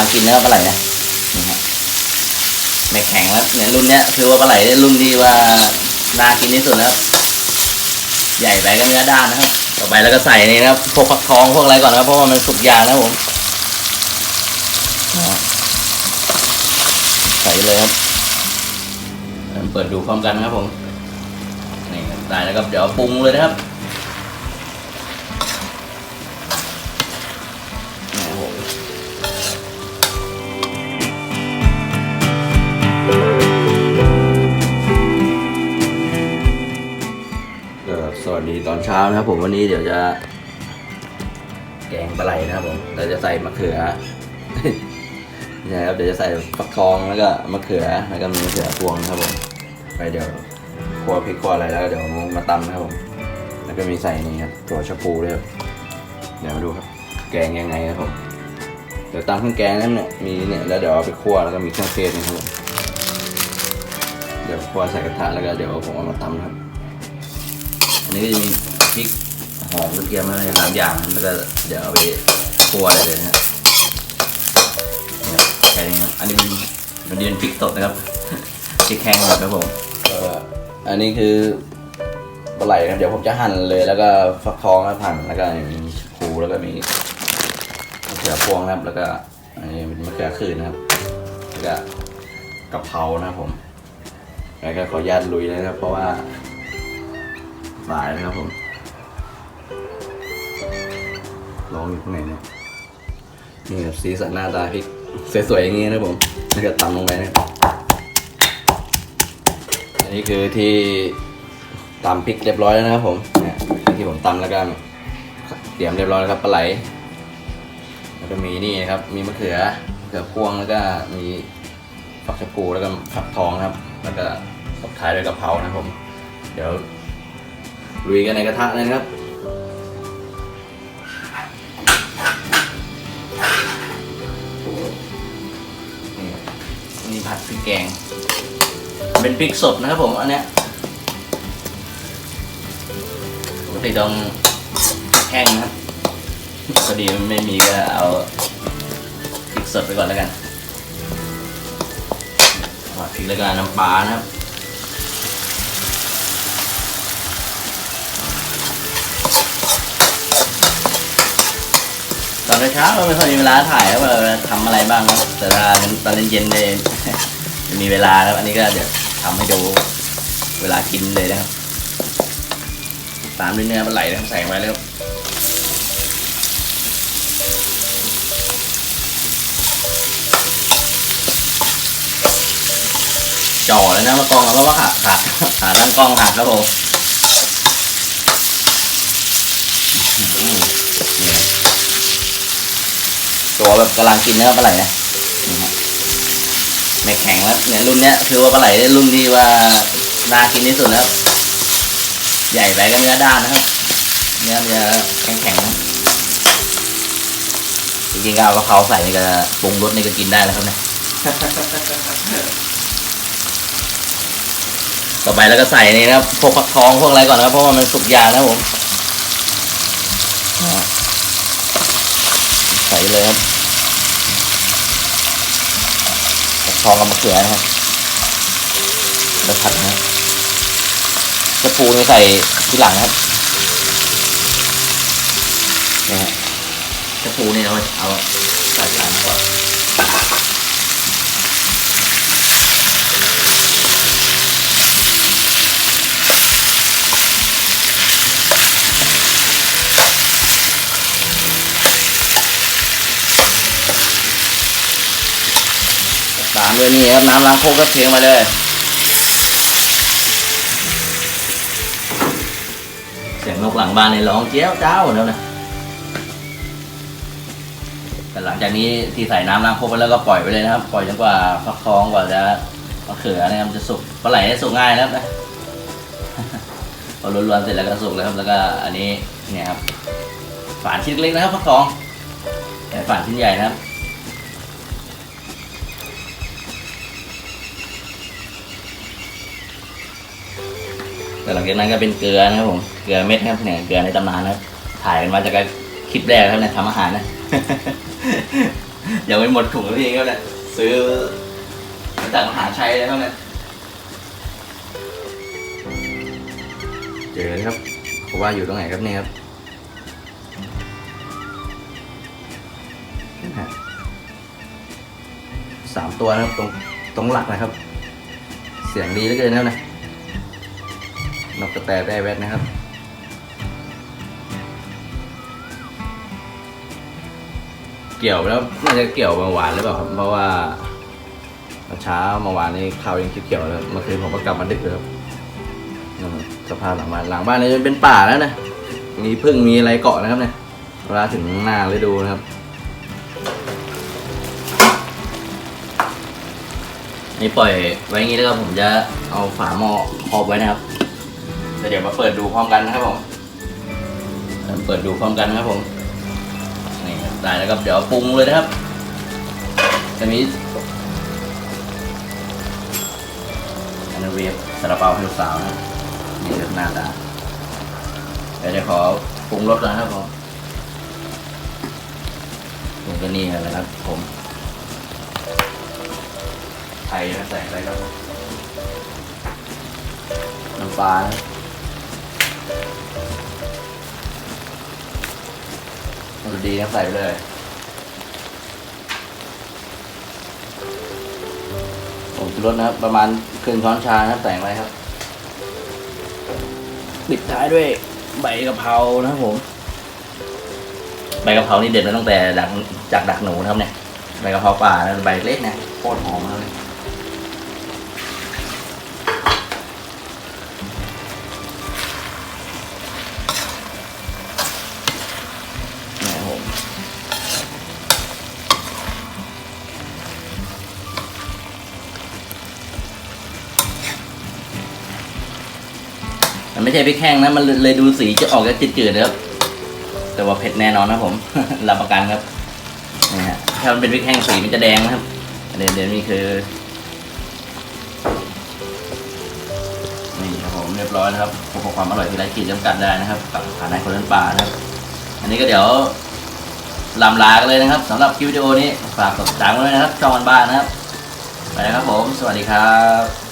ลังกินนะครับปลาไหลนะนี่ฮะไม่แข็งแล้วเนี่ยรุ่นเนี้ยคือว่าปลาไหลรุ่นที่ว่าน่ากินที่สุดแล้วครับใหญ่ไปก็เนื้อด้านนะครับ ต่อไปแล้วก็ใส่นี่นะครับพวกฟักทองพวกอะไรก่อนนะครับเพราะว่ามันสุกยากนะผมใส่เลยครับเปิดดูพร้อมกันนะครับผมนี่ครับได้แล้วครับเดี๋ยวปรุงเลยนะครับ เช้านะครับผมวันนี้เดี๋ยวจะ แกงปลาไหลนะครับผมเราจะใส่มะเขือนะครับเดี๋ยวจะใส่ฟักทองแล้วก็มะเขือแล้วก็มีมะเขือพวงนะครับผมไปเดี๋ยวคั่วพริกคั่วอะไรแล้วเดี๋ยวมาตำนะครับผมแล้วก็มีใส่นี่ครับถั่วชะพูด้วยครับเดี๋ยวมาดูครับ แกงยังไงครับผมเดี๋ยวตามเครื่องแกงนั้นเนี่ยมีเนี่ยแล้วเดี๋ยวเอาไปคั่วแล้วก็มีเครื่องเทศนะครับผมเดี๋ยวคั่วใส่กระทะแล้วก็เดี๋ยวผมเอามาตำนะครับอันนี้ก็จะมี พริกหอมกระเทียมอะไรสามอย่างแล้วก็เดี๋ยวเอาไปคั่วได้เลยนะเนี่ยแค่นี้ครับอันนี้มันมันเรียนพริกสดนะครับพริกแห้งหมดครับผมอันนี้คือปลาไหลนะครับเดี๋ยวผมจะหั่นเลย แล้วก็ฟักทองแล้วหั่นแล้วก็มีชะพูแล้วก็มีมะเขือพวงนะครับ แล้วก็อันนี้เป็นมะเขือคืนนะครับแล้วก็กะเพรานะครับผมแล้วก็ขออนุญาตลุยเลยนะครับ เพราะว่าสายนะครับผม ร้องอยู่ข้างในเนี่ยนี่ครับสีสันหน้าตาพริกสวยๆอย่างนี้นะผมแล้วก็ตำลงไปนะครับอันนี้คือที่ตำพริกเรียบร้อยแล้วนะครับผมเนี่ยที่ผมตำแล้วก็เตรียมเรียบร้อยแล้วครับปลาไหลแล้วก็มีนี่นะครับ มีมะเขือมะเขือพวงแล้วก็มีฝักชะพูแล้วก็ฝักทองครับ แล้วก็ตบท้ายด้วยกะเพรานะครับผม เดี๋ยวลุยกันในกระทะเลยนะครับ ผัดพริกแกง เป็นพริกสดนะครับผมอันเนี้ยปกติต้องแห้งนะพอดีมันไม่มีก็เอาพริกสดไปก่อนแล้วกันผัดพริกแล้วก็น้ำปลานะครับ ต อนเช้าเราไม่ค่อยมีเวลาถ่ายว่าเราทำอะไรบ้างครับแต่ถ้าตอนเย็นๆเลยมีเวลาแล้วอันนี้ก็เดี๋ยวทำให้ดูเวลากินเลยนะครับ ตามด้วยเนื้อปลาไหลนะครับใส่ไว้แล้วจ่อเลยนะมากองแล้วว่าขาดขาดขาตั้งกองหักครับผมอืมนี่ ตัวแบบกำลังกินเนื้อปลาไหลนะนี่ฮะไม่แข็งแล้วเนี่ยรุ่นเนี้ยคือว่าปลาไหลรุ่นที่ว่าน่ากินที่สุดแล้วครับใหญ่ไปก็เนื้อด้านนะครับ เนื้อมันจะแข็งแข็งนะจริงๆก็เอากะเพราใส่นี่ก็ปรุงรสนี่ก็กินได้แล้วครับเนี่ยต่อไปแล้วก็ใส่นี่นะครับพวกฟักทองพวกอะไรก่อนนะครับเพราะว่ามันสุกยากนะผมใส่เลยครับ ฟักทองกับมะเขือนะครับแล้วผัดนะครับกระปูนี่ใส่ทีหลังครับนะฮะกระปูนี่เอาเอาใส่ทีหลังก่อน ตามด้วยนี่ครับน้ำล้างโคกก็เทมาเลยเสียงนกหลังบ้านในร้องเจ้าเจ้าแล้วนะแต่หลังจากนี้ที่ใส่น้ำล้างโคกไปแล้วก็ปล่อยไปเลยนะครับ ปล่อยจนกว่าฟักทองกว่าจะมะเขือนะครับจะสุกปลาไหลสุกง่ายนะครับนะพอล้วนๆเสร็จแล้วก็สุกแล้วครับ แล้วก็อันนี้เนี่ยครับฝานชิ้นเล็กนะครับฟักทองแต่ฝานชิ้นใหญ่นะครับ แต่หลังจากนั้นก็เป็นเกลือนะครับผม เกลือเม็ดครับเนี่ยเกลือในตำนานนะถ่ายกันมาจากคลิปแรกนะครับเนี่ยทำอาหารนะยังไม่หมดถุงพี่ก็เนี่ยซื้อมาจากมหาชัยเลยครับเนี่ยเจอเลยครับเขาว่าอยู่ตรงไหนครับเนี่ยครับนี่ฮะสามตัวนะครับตรงตรงหลักนะครับ เสียงดีเหลือเกินนะครับนะ นกกระแตแร่แวดนะครับ เกี่ยวแล้วน่าจะเกี่ยวเมื่อวานหรือเปล่าครับ เพราะว่าเช้าเมื่อวานนี้ข่าวยังเขียวเลยเมื่อคืนผมก็กลับมาดึกเลยครับสภาพหลังบ้านหลังบ้านนี่เป็นป่าแล้วนะมีพึ่งมีอะไรเกาะนะครับเนี่ยเวลาถึงหน้าฤดูนะครับนี่ปล่อยไว้งนี้แล้วก็ผมจะเอาฝาหม้อครอบไว้นะครับ เดี๋ยวมาเปิดดูพร้อมกันนะครับผมเปิดดูพร้อมกันนะครับผมนี่ได้แล้วครับเดี๋ยวปรุงเลยนะครับจะมีอันเวียบซาลาเปาให้ลูกสาวนะนี่คือหน้าตาเดี๋ยวจะขอปรุงรสนะครับผมปรุงก็นี่แหละครับผมไทยนะใส่อะไรครับน้ำปลา นะรสดีนะใส่ไปเลย ผมชูรสนะครับ ประมาณครึ่งช้อนชานะครับแต่งไว้ครับ ปิดท้ายด้วยใบกะเพรานะครับผม ใบกะเพรานี่เด็ดมาตั้งแต่ดักจากดักหนูนะครับเนี่ย ใบกะเพราป่านะใบเล็กนะโคตรหอมมากเลย มันไม่ใช่พริกแห้งนะ มันเลยดูสีจะออกจะจืดๆนะครับ แต่ว่าเผ็ดแน่นอนนะผมรับประกันครับนี่ฮะถ้ามันเป็นพริกแห้งสีมันจะแดงนะครับเดี๋ยวเดี๋ยวนี่คือนี่ครับผมเรียบร้อยนะครับพบกับความอร่อยที่ไร้ขีดจำกัดได้นะครับ กับอาหารในคนเล่นป่านะครับ อันนี้ก็เดี๋ยวลำลากันเลยนะครับสำหรับคลิปวิดีโอนี้ฝากกดติดตามไว้ด้วยนะครับช่องวันบ้านนะครับ ไปแล้วครับผม สวัสดีครับ